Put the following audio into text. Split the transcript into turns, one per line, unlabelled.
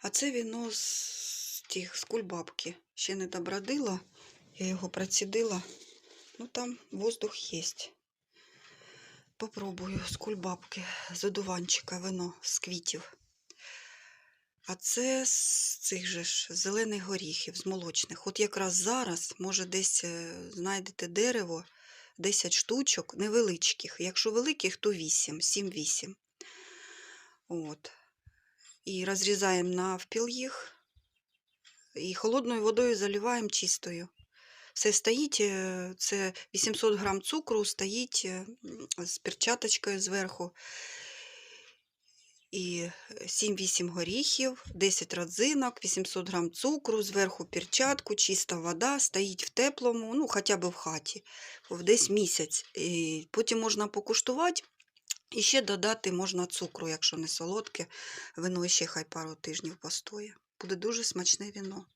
А це віно з тих, з кульбабки. Ще не добродила. Я його процідила. Ну там воздух є. Попробую з кульбабки, з одуванчика вино з квітів. А це з цих же ж зелених горіхів, з молочних. От якраз зараз, може, десь е, знайдете дерево, 10 штучок невеличких. Якщо великих, то 8, 7-8. От. І розрізаємо навпіл їх. І холодною водою заливаємо чистою. Все стоїть, е, це 800 грам цукру, стоїть е, з перчаточкою зверху. І 7-8 горіхів, 10 родзинок, 800 грам цукру, зверху перчатку, чиста вода, стоїть в теплому, ну хоча б в хаті, десь місяць. І потім можна покуштувати. І ще додати можна цукру, якщо не солодке, вино ще хай пару тижнів постоє. Буде дуже смачне віно.